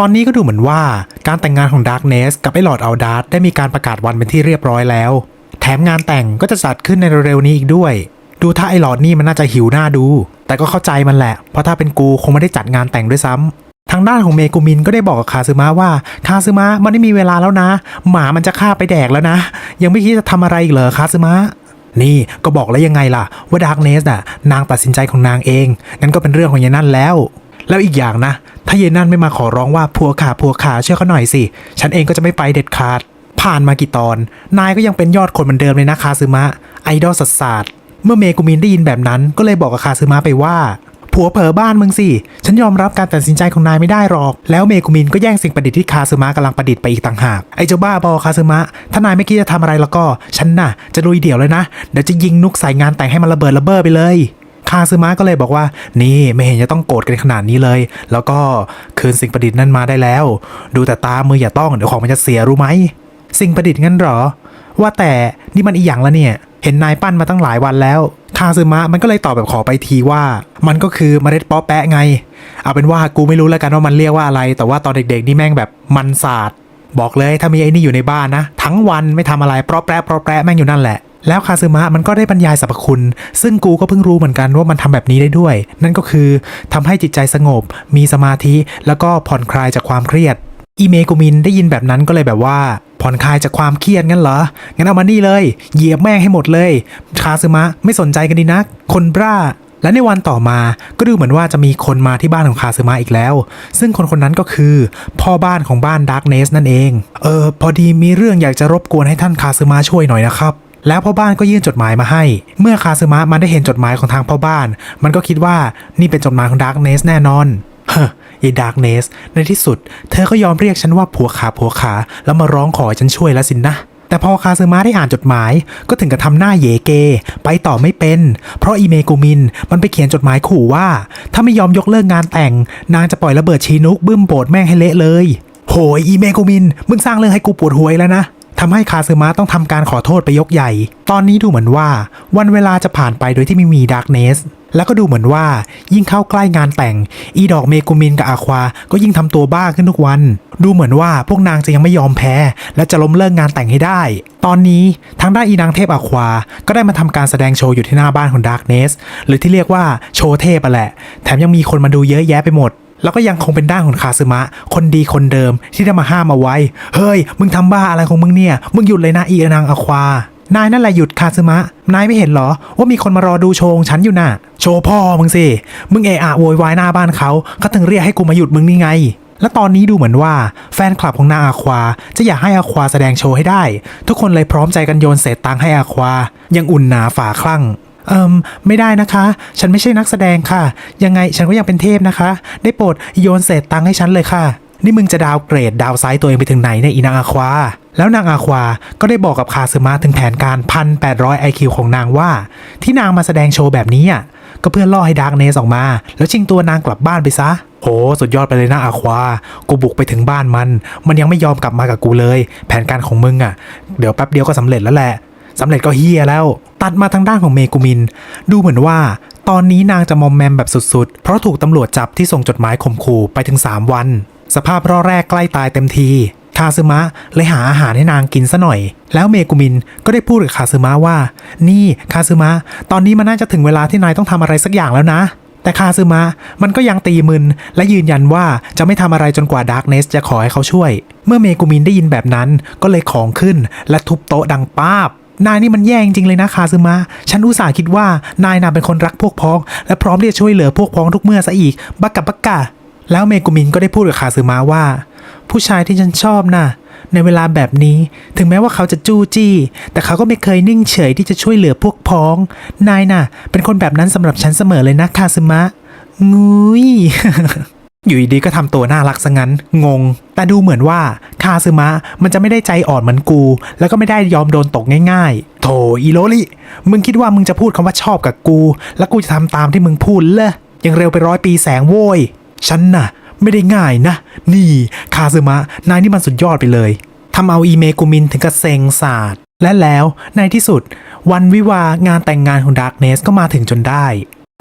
ตอนนี้ก็ดูเหมือนว่าการแต่งงานของดาร์กเนสกับไอ้หลอดอัลดาร์ได้มีการประกาศวันเป็นที่เรียบร้อยแล้ว แถมงานแต่งก็จะจัดขึ้นในเร็วๆนี้อีกด้วย ดูถ้าไอ้หลอดนี่มันน่าจะหิวหน้าดู แต่ก็เข้าใจมันแหละ เพราะถ้าเป็นกูคงไม่ได้จัดงานแต่งด้วยซ้ำทางด้านของเมกุมินก็ได้บอกกับคาซึมะว่าคาซึมะมันไม่มีเวลาแล้วนะ หมามันจะฆ่าไปแดกแล้วนะ ยังไม่คิดจะทำอะไรอีกเหรอคาซึมะนี่ก็บอกแล้วยังไงล่ะว่าดาร์กเนสน่ะนางตัดสินใจของนางเองงั้นก็เป็นเรื่องของยายนั่นแล้ว แล้วอีกอย่างนะ ถ้ายายนั่นไม่มาขอร้องว่าผัวขาผัวขาเชื่อเขาหน่อยสิ ฉันเองก็จะไม่ไปเด็ดขาด ผ่านมากี่ตอน นายก็ยังเป็นยอดคนเหมือนเดิมเลยนะคาซึมะ ไอดอลสัสสาดเมื่อเมกุมินได้ยินแบบนั้น ก็เลยบอกกับคาซึมะไปว่าผัวเผลอบ้านมึงสิ ฉันยอมรับการตัดสินใจของนายไม่ได้หรอก แล้วเมกุมินก็แย่งสิ่งประดิษฐ์ที่คาซึมะกำลังประดิษฐ์ไปอีกต่างหาก ไอ้เจ้าบ้าบอคาซึมะ ถ้านายไม่คิดจะทำอะไรแล้วก็ ฉันน่ะ จะลุยเดี่ยวเลยนะ เดี๋ยวจะยิงนุกใส่งานแต่งให้มันระเบิดระเบ้อไปเลย คาซึมะก็เลยบอกว่า นี่ไม่เห็นจะต้องโกรธกันขนาดนี้เลย แล้วก็คืนสิ่งประดิษฐ์นั่นมาได้แล้ว ดูแต่ตามืออย่าต้องเดี๋ยวของมันจะเสียรู้ไหม สิ่งประดิษฐ์งั้นหรอ ว่าแต่นี่มันอีหยังละเนี่ย เห็นนายปั้นมาตั้งหลายวันแล้วคาซึมะมันก็เลยตอบแบบขอไปทีว่า มันก็คือเมล็ดป๊อแปะไง เอาเป็นว่ากูไม่รู้แล้วกันว่ามันเรียกว่าอะไร แต่ว่าตอนเด็กๆนี่แม่งแบบมันศาสตร์บอกเลยถ้ามีไอ้นี่อยู่ในบ้านนะ ทั้งวันไม่ทำอะไรเพราะแปะเพราะแปะแม่งอยู่นั่นแหละ แล้วคาซึมะมันก็ได้บรรยายสรรพคุณ ซึ่งกูก็เพิ่งรู้เหมือนกันว่ามันทำแบบนี้ได้ด้วย นั่นก็คือทำให้จิตใจสงบ มีสมาธิ แล้วก็ผ่อนคลายจากความเครียด อีเมกุมินได้ยินแบบนั้นก็เลยแบบว่า ผ่อนคลายจากความเครียดงั้นเหรอ งั้นเอามานี่เลย เหยียบแม่งให้หมดเลย คาซึมะไม่สนใจกันดีนัก คนบ้าและในวันต่อมาก็ดูเหมือนว่าจะมีคนมาที่บ้านของคาซึมะอีกแล้ว ซึ่งคนคนนั้นก็คือ พ่อบ้านของบ้านดาร์กเนสนั่นเอง เออพอดีมีเรื่องอยากจะรบกวนให้ท่านคาซึมะช่วยหน่อยนะครับ แล้วพ่อบ้านก็ยื่นจดหมายมาให้ เมื่อคาซึมะมันได้เห็นจดหมายของทางพ่อบ้าน มันก็คิดว่านี่เป็นจดหมายของดาร์กเนสแน่นอนเฮ้ยไอ้ดาร์กเนสในที่สุด เธอก็ยอมเรียกฉันว่าผัวขาผัวขา แล้วมาร้องขอให้ฉันช่วยแล้วสินนะ แต่พอคาซึมะได้อ่านจดหมาย ก็ถึงกับทำหน้าเยเก ไปต่อไม่เป็น เพราะอีเมกุมิน มันไปเขียนจดหมายขู่ว่า ถ้าไม่ยอมยกเลิกงานแต่ง นางจะปล่อยระเบิดชีนุกบึ้มโบดแม่งให้เละเลย โหยอีเมกุมิน มึงสร้างเรื่องให้กูปวดหัวแล้วนะ ทำให้คาซึมะต้องทำการขอโทษไปยกใหญ่ ตอนนี้ดูเหมือนว่า วันเวลาจะผ่านไปโดยที่ไม่มีดาร์กเนส แล้วก็ดูเหมือนว่ายิ่งเข้าใกล้งานแต่ง อีดอกเมกุมินกับอาควา ก็ยิ่งทำตัวบ้าขึ้นทุกวัน ดูเหมือนว่าพวกนางจะยังไม่ยอมแพ้ และจะล้มเลิกงานแต่งให้ได้ ตอนนี้ทางด้านอีนางเทพอาควา ก็ได้มาทำการแสดงโชว์อยู่ที่หน้าบ้านของดาร์กเนส หรือที่เรียกว่าโชว์เทพอะแหละ แถมยังมีคนมาดูเยอะแยะไปหมด แล้วก็ยังคงเป็นด้านของคาซึมะ คนดีคนเดิมที่ได้มาห้ามเอาไว้ เฮ้ย มึงทำบ้าอะไรของมึงเนี่ย มึงหยุดเลยนะอีนางอควานายนั่นแหละหยุดคาซึมะ นายไม่เห็นเหรอ ว่ามีคนมารอดูโชงฉันอยู่น่ะ โชว์พ่อมึงสิ มึงเอะอะโวยวายหน้าบ้านเขาเขาถึงเรียกให้กูมาหยุดมึงนี่ไง และตอนนี้ดูเหมือนว่าแฟนคลับของนางอาควา จะอยากให้อาควาแสดงโชว์ให้ได้ ทุกคนเลยพร้อมใจกันโยนเศษตังให้อาควา ยังอุ่นหนาฝาคลั่ง เอิมไม่ได้นะคะ ฉันไม่ใช่นักแสดงค่ะ ยังไงฉันก็ยังเป็นเทพนะคะ ได้โปรดโยนเศษตังค์ให้ฉันเลยค่ะ นี่มึงจะดาวเกรดดาวไซด์ตัวเองไปถึงไหนเนี่ยอีนางอาควา แล้วนางอาควาก็ได้บอกกับคาซึมะถึงแผนการ 1,800 IQ ของนางว่า ที่นางมาแสดงโชว์แบบนี้อะก็เพื่อล่อให้ดาร์กเนสออกมา แล้วชิงตัวนางกลับบ้านไปซะโหสุดยอดไปเลยนะอาควา กูบุกไปถึงบ้านมัน มันยังไม่ยอมกลับมากับกูเลย แผนการของมึงอะ เดี๋ยวแป๊บเดียวก็สำเร็จแล้วแหละ สำเร็จก็เฮียแล้ว ตัดมาทางด้านของเมกุมิน ดูเหมือนว่า ตอนนี้นางจะมอมแมมแบบสุดๆ เพราะถูกตำรวจจับที่ส่งจดหมายข่มขู่ไปถึง 3 วัน สภาพร่อแรกใกล้ตายเต็มทีคาซึมะเลยหาอาหารให้นางกินซะหน่อย แล้วเมกุมินก็ได้พูดกับคาซึมะว่า นี่คาซึมะตอนนี้มันน่าจะถึงเวลาที่นายต้องทำอะไรสักอย่างแล้วนะ แต่คาซึมะมันก็ยังตีมึน และยืนยันว่าจะไม่ทำอะไรจนกว่าดาร์กเนสจะขอให้เขาช่วย เมื่อเมกุมินได้ยินแบบนั้นก็เลยของขึ้นและทุบโต๊ะดังป้าบ นายนี่มันแย่จริงเลยนะคาซึมะ ฉันอุตส่าห์คิดว่านายน่ะเป็นคนรักพวกพ้อง และพร้อมที่จะช่วยเหลือพวกพ้องทุกเมื่อซะอีก บักกะบักกะ แล้วเมกุมินก็ได้พูดกับคาซึมะว่า ผู้ชายที่ฉันชอบน่ะ ในเวลาแบบนี้ ถึงแม้ว่าเขาจะจู้จี้ แต่เขาก็ไม่เคยนิ่งเฉยที่จะช่วยเหลือพวกพ้อง นายน่ะ เป็นคนแบบนั้นสำหรับฉันเสมอเลยนะคาซึมะ งุย อยู่ดีๆก็ทำตัวน่ารักซะงั้น งง แต่ดูเหมือนว่าคาซึมะมันจะไม่ได้ใจอ่อนเหมือนกู แล้วก็ไม่ได้ยอมโดนตกง่ายๆ โถอีโรลิมึงคิดว่ามึงจะพูดคำว่าชอบกับกู แล้วกูจะทำตามที่มึงพูดเลยยังเร็วไปร้อยปีแสงโว้ย ฉันน่ะ ไม่ได้ง่ายนะ นี่คาซึมะนายนี่มันสุดยอดไปเลยทำเอาอีเมกุมินถึงกับเซ็งสาดและแล้วในที่สุด วันวิวางานแต่งงานของดาร์กเนสก็มาถึงจนได้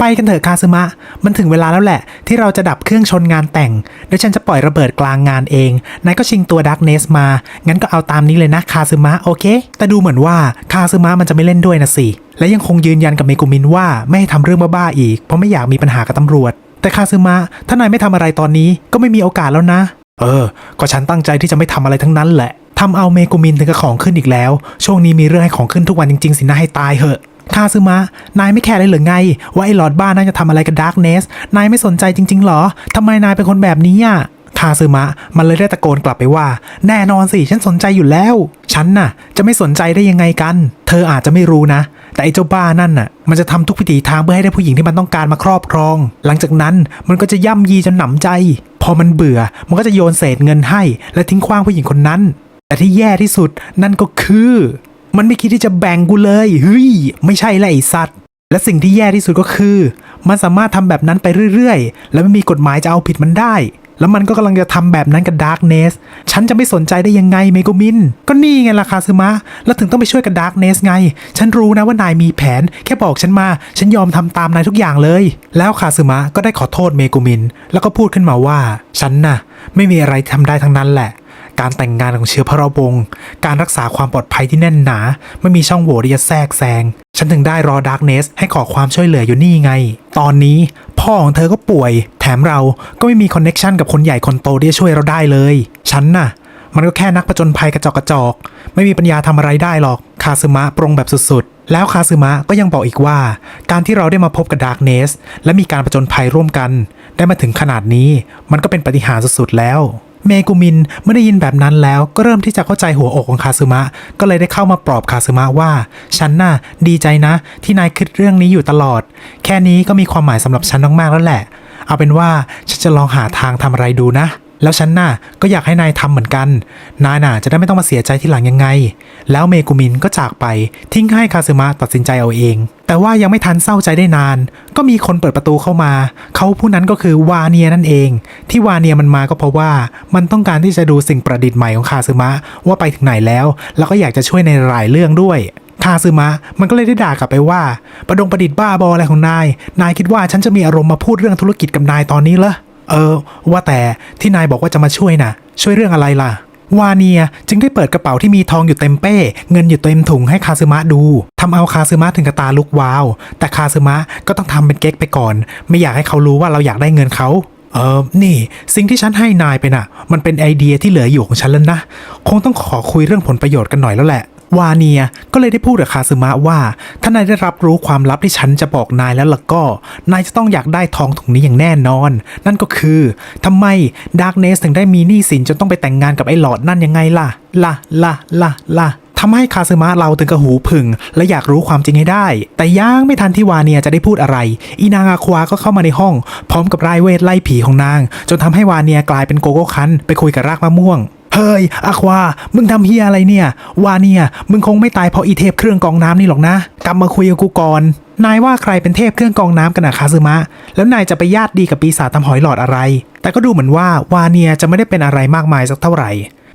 ไปกันเถอะคาซึมะ มันถึงเวลาแล้วแหละ ที่เราจะดับเครื่องชนงานแต่ง เดี๋ยวฉันจะปล่อยระเบิดกลางงานเอง นายก็ชิงตัวดักเนสมา งั้นก็เอาตามนี้เลยนะคาซึมะโอเค แต่ดูเหมือนว่าคาซึมะมันจะไม่เล่นด้วยนะสิ และยังคงยืนยันกับเมกุมินว่าไม่ให้ทำเรื่องบ้าๆอีก เพราะไม่อยากมีปัญหากับตำรวจ แต่คาซึมะ ถ้านายไม่ทำอะไรตอนนี้ก็ไม่มีโอกาสแล้วนะ เออ ก็ฉันตั้งใจที่จะไม่ทำอะไรทั้งนั้นแหละทำเอาเมกุมินถึงกับของขึ้นอีกแล้ว ช่วงนี้มีเรื่องให้ของขึ้นทุกวันจริงๆสินะให้ตายเหอะ คาซึมะ นายไม่แคร์เลยหรือไง ว่าไอ้หลอดบ้านน่าจะทำอะไรกับดาร์กเนส นายไม่สนใจจริง ๆ หรอทำไมนายเป็นคนแบบนี้อะคาซึมะ มันเลยได้ตะโกนกลับไปว่า แน่นอนสิ ฉันสนใจอยู่แล้ว ฉันน่ะ จะไม่สนใจได้ยังไงกัน เธออาจจะไม่รู้นะ แต่ไอ้เจ้าบ้านั่นน่ะ มันจะทำทุกวิถีทางเพื่อให้ได้ผู้หญิงที่มันต้องการมาครอบครอง หลังจากนั้นมันก็จะย่ำยีจนหนำใจ พอมันเบื่อ มันก็จะโยนเศษเงินให้ และทิ้งขว้างผู้หญิงคนนั้น แต่ที่แย่ที่สุดนั่นก็คือ มันไม่คิดที่จะแบ่งกูเลยเฮ้ยไม่ใช่แหละไอสัตว์ และสิ่งที่แย่ที่สุดก็คือ มันสามารถทำแบบนั้นไปเรื่อยๆ และไม่มีกฎหมายจะเอาผิดมันได้ แล้วมันก็กำลังจะทำแบบนั้นกับดาร์กเนสฉันจะไม่สนใจได้ยังไงเมโกมิน ก็นี่ไงล่ะคาซึมะ แล้วถึงต้องไปช่วยกับดาร์กเนสไง ฉันรู้นะว่านายมีแผน แค่บอกฉันมา ฉันยอมทำตามนายทุกอย่างเลย แล้วคาซึมะก็ได้ขอโทษเมโกมิน แล้วก็พูดขึ้นมาว่า ฉันน่ะ ไม่มีอะไรทำได้ทั้งนั้นแหละ การแต่งงานของเชื้อพระวงศ์การรักษาความปลอดภัยที่แน่นหนา ไม่มีช่องโหว่ที่จะแทรกแซง ฉันถึงได้รอดาร์กเนสให้ขอความช่วยเหลืออยู่นี่ไง ตอนนี้พ่อของเธอก็ป่วย แถมเราก็ไม่มีคอนเน็ชันกับคนใหญ่คนโตที่จะช่วยเราได้เลย ฉันน่ะ มันก็แค่นักผจญภัยกระจอกกระจอก ไม่มีปัญญาทำอะไรได้หรอก คาซึมะปรงแบบสุดๆ แล้วคาซึมะก็ยังบอกอีกว่า การที่เราได้มาพบกับดาร์กเนสและมีการผจญภัยร่วมกัน ได้มาถึงขนาดนี้ มันก็เป็นปฏิหารสุดๆแล้ว เมกุมินเมื่อได้ยินแบบนั้นแล้วก็เริ่มที่จะเข้าใจหัวอกของคาซึมะ ก็เลยได้เข้ามาปลอบคาซึมะว่า ฉันน่ะดีใจนะ ที่นายคิดเรื่องนี้อยู่ตลอด แค่นี้ก็มีความหมายสำหรับฉันมากๆแล้วแหละ เอาเป็นว่าฉันจะลองหาทางทำอะไรดูนะ แล้วฉันน่ะก็อยากให้นายทำเหมือนกัน นายน่ะจะได้ไม่ต้องมาเสียใจทีหลังยังไง แล้วเมกุมินก็จากไปทิ้งให้คาซึมะตัดสินใจเอาเอง แต่ว่ายังไม่ทันเศร้าใจได้นาน ก็มีคนเปิดประตูเข้ามา เขาผู้นั้นก็คือวาเนียนั่นเอง ที่วาเนียมันมาก็เพราะว่ามันต้องการที่จะดูสิ่งประดิษฐ์ใหม่ของคาซึมะว่าไปถึงไหนแล้ว แล้วก็อยากจะช่วยในหลายเรื่องด้วยคาซึมะมันก็เลยได้ด่ากลับไปว่า ประดงประดิษฐ์บ้าบออะไรของนาย นายคิดว่าฉันจะมีอารมณ์มาพูดเรื่องธุรกิจกับนายตอนนี้เหรอ เออ ว่าแต่ที่นายบอกว่าจะมาช่วยน่ะช่วยเรื่องอะไรล่ะ วาเนียจึงได้เปิดกระเป๋าที่มีทองอยู่เต็มเป้ เงินอยู่เต็มถุงให้คาซึมะดูทำเอาคาซึมะถึงกับตาลุกวาว แต่คาซึมะก็ต้องทำเป็นเก๊กไปก่อน ไม่อยากให้เขารู้ว่าเราอยากได้เงินเขาเออ นี่สิ่งที่ฉันให้นายไปน่ะ มันเป็นไอเดียที่เหลืออยู่ของฉันแล้วนะ คงต้องขอคุยเรื่องผลประโยชน์กันหน่อยแล้วแหละ วาเนียก็เลยได้พูดกับคาซึมะว่า ถ้านายได้รับรู้ความลับที่ฉันจะบอกนายแล้วล่ะก็ นายจะต้องอยากได้ทองถุงนี้อย่างแน่นอน นั่นก็คือทำไมดาร์กเนสถึงได้มีหนี้สินจนต้องไปแต่งงานกับไอ้หลอดนั่นยังไงล่ะ ล่ะ ล่ะ ล่ะ ล่ะทำให้คาซึมะเราถึงกับหูผึ่งและอยากรู้ความจริงให้ได้ แต่ยังไม่ทันที่วาเนียจะได้พูดอะไร อีนางอาควาก็เข้ามาในห้อง พร้อมกับรายเวทไล่ผีของนาง จนทำให้วาเนียกลายเป็นโกโก้คันไปคุยกับรากมะม่วง เฮ้ยอาควา มึงทำเฮียอะไรเนี่ย วาเนียมึงคงไม่ตายเพราะอีเทพเครื่องกองน้ำนี่หรอกนะ กลับมาคุยกับกูก่อน นายว่าใครเป็นเทพเครื่องกองน้ำกันนะคาซึมะ แล้วนายจะไปญาติดีกับปีศาจทำหอยหลอดอะไร แต่ก็ดูเหมือนว่าวาเนียจะไม่ได้เป็นอะไรมากมายสักเท่าไหร่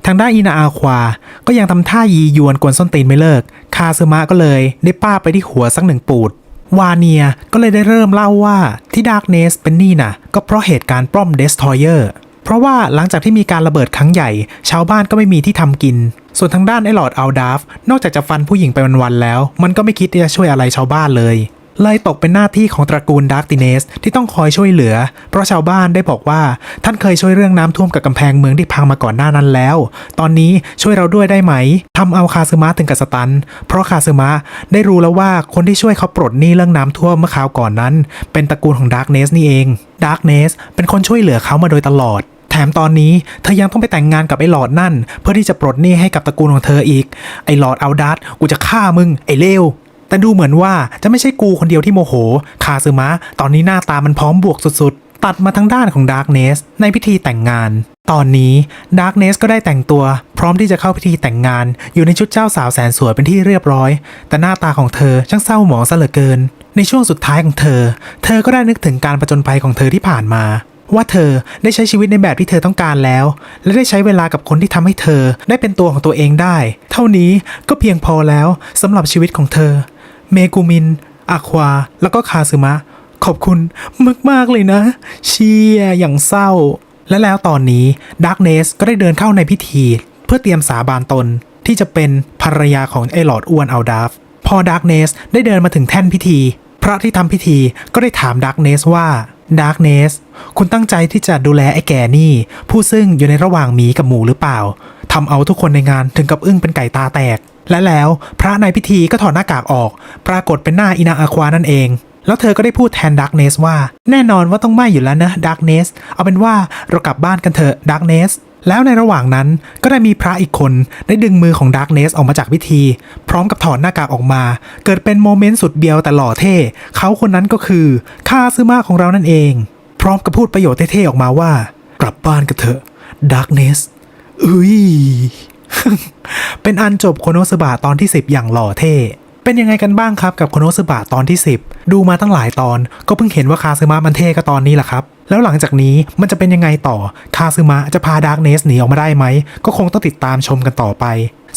ทางด้านอินาอาควา ก็ยังทำท่ายียวนกวนส้นตีนไม่เลิก คาซึมะก็เลยได้ป้าไปที่หัวสักหนึ่งปูดวาเนียก็เลยได้เริ่มเล่าว่าที่ดาร์กเนสเป็นนี่นะก็เพราะเหตุการณ์ปล้อมเดสทอยเออร์ เพราะว่าหลังจากที่มีการระเบิดครั้งใหญ่ ชาวบ้านก็ไม่มีที่ทำกิน ส่วนทางด้านไอ้หลอดอัลดาฟนอกจากจะฟันผู้หญิงไปวันๆแล้ว มันก็ไม่คิดที่จะช่วยอะไรชาวบ้านเลย เลยตกเป็นหน้าที่ของตระกูลดาร์กติเนสที่ต้องคอยช่วยเหลือ เพราะชาวบ้านได้บอกว่า ท่านเคยช่วยเรื่องน้ำท่วมกับกำแพงเมืองที่พังมาก่อนหน้านั้นแล้ว ตอนนี้ช่วยเราด้วยได้ไหมทำเอาคาซึมะถึงกับสตัน เพราะคาซึมะได้รู้แล้วว่าคนที่ช่วยเขาปลดหนี้เรื่องน้ำท่วมเมื่อคราวก่อนนั้น เป็นตระกูลของดาร์กเนสนี่เองดาร์กเนสเป็นคนช่วยเหลือเขามาโดยตลอดแถมตอนนี้เธอยังต้องไปแต่งงานกับไอ้หลอดนั่น เพื่อที่จะปลดหนี้ให้กับตระกูลของเธออีก ไอ้หลอดเอาดัสกูจะฆ่ามึง ไอ้เลว แต่ดูเหมือนว่าจะไม่ใช่กูคนเดียวที่โมโห คาซึมะตอนนี้หน้าตามันพร้อมบวกสุดๆ ตัดมาทั้งด้านของดาร์กเนสในพิธีแต่งงาน ตอนนี้ดาร์กเนสก็ได้แต่งตัว พร้อมที่จะเข้าพิธีแต่งงาน อยู่ในชุดเจ้าสาวแสนสวยเป็นที่เรียบร้อย แต่หน้าตาของเธอช่างเศร้าหมองซะเหลือเกิน ในช่วงสุดท้ายของเธอ เธอก็ได้นึกถึงการประจนภัยของเธอที่ผ่านมาว่าเธอได้ใช้ชีวิตในแบบที่เธอต้องการแล้ว และได้ใช้เวลากับคนที่ทำให้เธอได้เป็นตัวของตัวเองได้ เท่านี้ก็เพียงพอแล้วสำหรับชีวิตของเธอ เมกุมินอาควา แล้วก็คาซึมะ ขอบคุณมาก ๆ เลยนะ เชียอย่างเศร้า และแล้วตอนนี้ดาร์กเนสก็ได้เดินเข้าในพิธี เพื่อเตรียมสาบานตนที่จะเป็นภรรยาของไอ้หลอดอ้วนอัลดาฟ พอดาร์กเนสได้เดินมาถึงแท่นพิธี พระที่ทำพิธีก็ได้ถามดาร์กเนสว่าดาร์กเนสคุณตั้งใจที่จะดูแลไอ้แก่นี่ ผู้ซึ่งอยู่ในระหว่างหมีกับหมูหรือเปล่าทำเอาทุกคนในงานถึงกับอึ้งเป็นไก่ตาแตก และแล้วพระในพิธีก็ถอดหน้ากากออก ปรากฏเป็นหน้าอินาอาควานั่นเอง แล้วเธอก็ได้พูดแทนดาร์กเนสว่า แน่นอนว่าต้องไหม่อยู่แล้วนะดาร์กเนสเอาเป็นว่าเรากลับบ้านกันเถอะดาร์กเนสแล้วในระหว่างนั้นก็ได้มีพระอีกคนได้ดึงมือของดาร์กเนสออกมาจากพิธี พร้อมกับถอดหน้ากากออกมา เกิดเป็นโมเมนต์สุดเบียวแต่หล่อเท่ เขาคนนั้นก็คือคาซึมะของเรานั่นเอง พร้อมกับพูดประโยชน์เท่ๆออกมาว่า กลับบ้านกันเถอะดาร์กเนสอุ้ย เป็นอันจบโคโนสบะตอนที่ 10 อย่างหล่อเท่ เป็นยังไงกันบ้างครับกับโคโนสบะตอนที่ 10 ดูมาตั้งหลายตอน ก็เพิ่งเห็นว่าคาซึมะมันเท่ก็ตอนนี้แหละครับ แล้วหลังจากนี้มันจะเป็นยังไงต่อ คาซึมะจะพาดาร์กเนสหนีออกมาได้ไหม ก็คงต้องติดตามชมกันต่อไป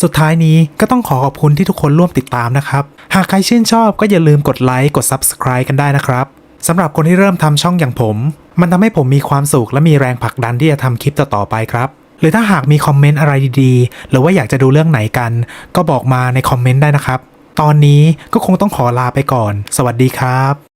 สุดท้ายนี้ก็ต้องขอขอบคุณที่ทุกคนร่วมติดตามนะครับ หากใครชื่นชอบก็อย่าลืมกดไลค์กด Subscribe กันได้นะครับสำหรับคนที่เริ่มทำช่องอย่างผม มันทำให้ผมมีความสุขและมีแรงผลักดันที่จะทำคลิปต่อๆไปครับ หรือถ้าหากมีคอมเมนต์อะไรดีๆ หรือว่าอยากจะดูเรื่องไหนกัน ก็บอกมาในคอมเมนต์ได้นะครับ ตอนนี้ก็คงต้องขอลาไปก่อน สวัสดีครับ